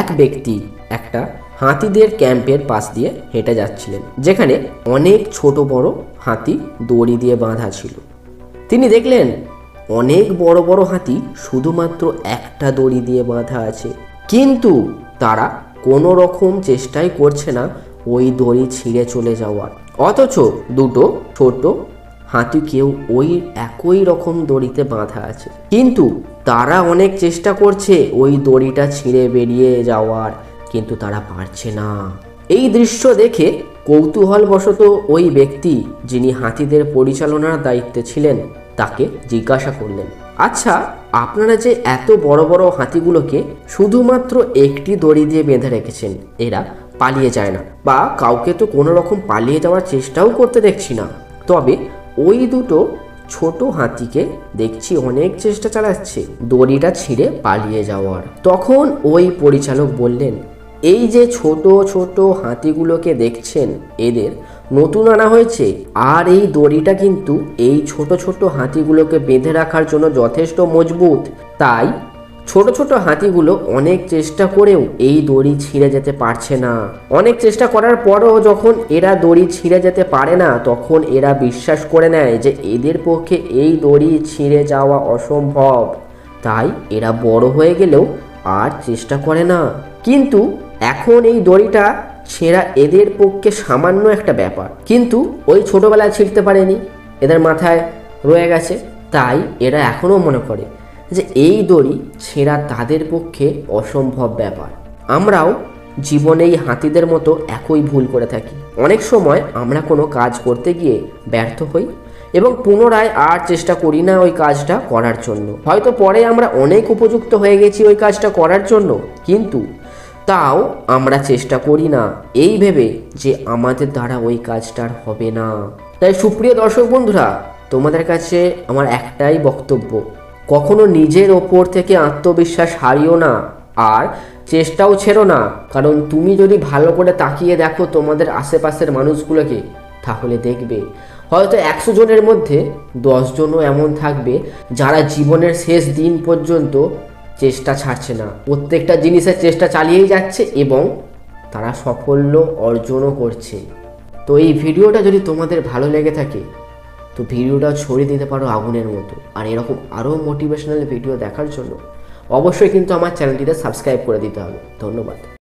এক ব্যক্তি একটা হাতিদের ক্যাম্পের পাশ দিয়ে হেঁটে যাচ্ছিলেন, যেখানে অনেক ছোট বড় হাতি দড়ি দিয়ে বাঁধা ছিল। তিনি দেখলেন, অনেক বড় বড় হাতি শুধুমাত্র একটা দড়ি দিয়ে বাঁধা আছে। কিন্তু তারা কোনো রকম চেষ্টাই করছে না ওই দড়ি ছিঁড়ে চলে যাওয়ার। অথচ দুটো ছোট হাতি কেউ ওই একই রকম দড়িতে বাঁধা আছে। কিন্তু তারা অনেক চেষ্টা করছে ওই দড়িটা ছিঁড়ে বেরিয়ে যাওয়ার, কিন্তু তারা পারছে না। এই দৃশ্য দেখে কৌতূহলবশত ওই ব্যক্তি, যিনি হাতিদের পরিচালনার দায়িত্বে ছিলেন, তাকে জিজ্ঞাসা করলেন আচ্ছা আপনারা যে এত বড় বড় হাতিগুলোকে শুধুমাত্র একটি দড়ি দিয়ে বেঁধে রেখেছেন, এরা পালিয়ে যায় না, বা কাউকে তো কোনো রকম পালিয়ে যাওয়ার চেষ্টাও করতে দেখছি না। তবে ওই দুটো ছোট হাতিকে দেখছি অনেক চেষ্টা চালাচ্ছে। দড়িটা ছিঁড়ে পালিয়ে যাওয়ার। তখন ওই পরিচালক বললেন, এই যে ছোট ছোট হাতিগুলোকে দেখছেন, এদের নতুন আনা হয়েছে। আর এই দড়িটা কিন্তু এই ছোট ছোট হাতিগুলোকে বেঁধে রাখার জন্য যথেষ্ট মজবুত। তাই ছোট ছোট হাতিগুলো অনেক চেষ্টা করেও এই দড়ি ছিঁড়ে যেতে পারছে না। অনেক চেষ্টা করার পরও যখন এরা দড়ি ছিঁড়ে যেতে পারে না, তখন এরা বিশ্বাস করে নেয় যে এদের পক্ষে এই দড়ি ছিঁড়ে যাওয়া অসম্ভব। তাই এরা বড় হয়ে গেলেও আর চেষ্টা করে না। কিন্তু এখন এই দড়িটা ছেঁড়া এদের পক্ষে সামান্য একটা ব্যাপার। কিন্তু ওই ছোটবেলায় ছিঁড়তে পারেনি, এদের মাথায় রয়ে গেছে, তাই এরা এখনও মনে করে। যে এই দড়ি ছেঁড়া তাদের পক্ষে অসম্ভব ব্যাপার। আমরাও জীবনে এই হাতিদের মতো একই ভুল করে থাকি। অনেক সময় আমরা কোনো কাজ করতে গিয়ে ব্যর্থ হই এবং পুনরায় আর চেষ্টা করি না ওই কাজটা করার জন্য। হয়তো পরে আমরা অনেক উপযুক্ত হয়ে গেছি ওই কাজটা করার জন্য, কিন্তু তাও আমরা চেষ্টা করি না এই ভেবে যে আমাদের দ্বারা ওই কাজটার হবে না। তাই সুপ্রিয় দর্শক বন্ধুরা, তোমাদের কাছে আমার একটাই বক্তব্য কখনো নিজের ওপর থেকে আত্মবিশ্বাস হারিও না, আর চেষ্টাও ছেড়ো না। কারণ তুমি যদি ভালো করে তাকিয়ে দেখো তোমাদের আশেপাশের মানুষগুলোকে, তাহলে দেখবে হয়তো একশো জনের মধ্যে দশজনও এমন থাকবে যারা জীবনের শেষ দিন পর্যন্ত চেষ্টা ছাড়ছে না। প্রত্যেকটা জিনিসের চেষ্টা চালিয়েই যাচ্ছে এবং তারা সাফল্য অর্জনও করছে। তো এই ভিডিওটা যদি তোমাদের ভালো লেগে থাকে তো ভিডিওটা ছড়িয়ে দিতে পারো আগুনের মতো। আর এরকম আরও মোটিভেশনাল ভিডিও দেখার জন্য অবশ্যই কিন্তু আমার চ্যানেলটিতে সাবস্ক্রাইব করে দিতে হবে। ধন্যবাদ।